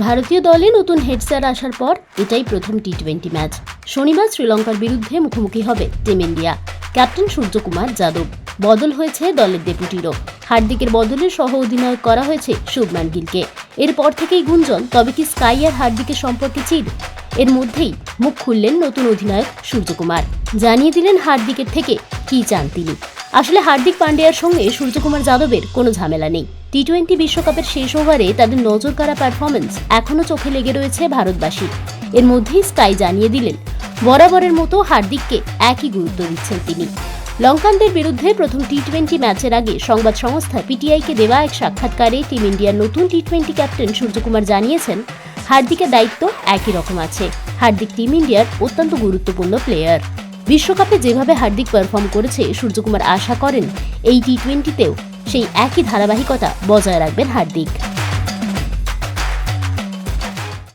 ভারতীয় দলে নতুন হেড স্যার আসার পর এটাই প্রথম টি টোয়েন্টি ম্যাচ শনিবার শ্রীলঙ্কার বিরুদ্ধে মুখোমুখি হবে team India. Captain Suryakumar Yadav. বদল হয়েছে দলের ডেপুটিরও। হার্দিকের বদলে সহ অধিনায়ক করা হয়েছে শুভমান গিলকে। এরপর থেকেই গুঞ্জন, তবে কি স্কাই আর হার্দিকের সম্পর্কে চির এর মধ্যেই মুখ খুললেন নতুন অধিনায়ক সূর্যকুমার। জানিয়ে দিলেন হার্দিকের থেকে কি চান তিনি। আসলে হার্দিক পান্ডিয়ার সঙ্গে সূর্যকুমার যাদবের কোনো ঝামেলা নেই। টি টোয়েন্টি বিশ্বকাপের শেষ ওভারে তাদের নজর কাড়া পারফরমেন্স এখনও চোখে লেগে রয়েছে ভারতবাসী। এর মধ্যেই স্কাই জানিয়ে দিলেন, বরাবরের মতো হার্দিককে একই গুরুত্ব দিচ্ছেন তিনি। লঙ্কানদের বিরুদ্ধে প্রথম টি টোয়েন্টি ম্যাচের আগে সংবাদ সংস্থা পিটিআইকে দেওয়া এক সাক্ষাৎকারে টিম ইন্ডিয়ার নতুন টি টোয়েন্টি ক্যাপ্টেন সূর্যকুমার জানিয়েছেন, হার্দিকের দায়িত্ব একই রকম আছে। হার্দিক টিম ইন্ডিয়ার অত্যন্ত গুরুত্বপূর্ণ প্লেয়ার বিশ্বকাপে যেভাবে হার্দিক পারফর্ম করেছে, সূর্যকুমার আশা করেন এই টি টোয়েন্টিতেও সেই একই ধারাবাহিকতা বজায় রাখবেন হার্দিক।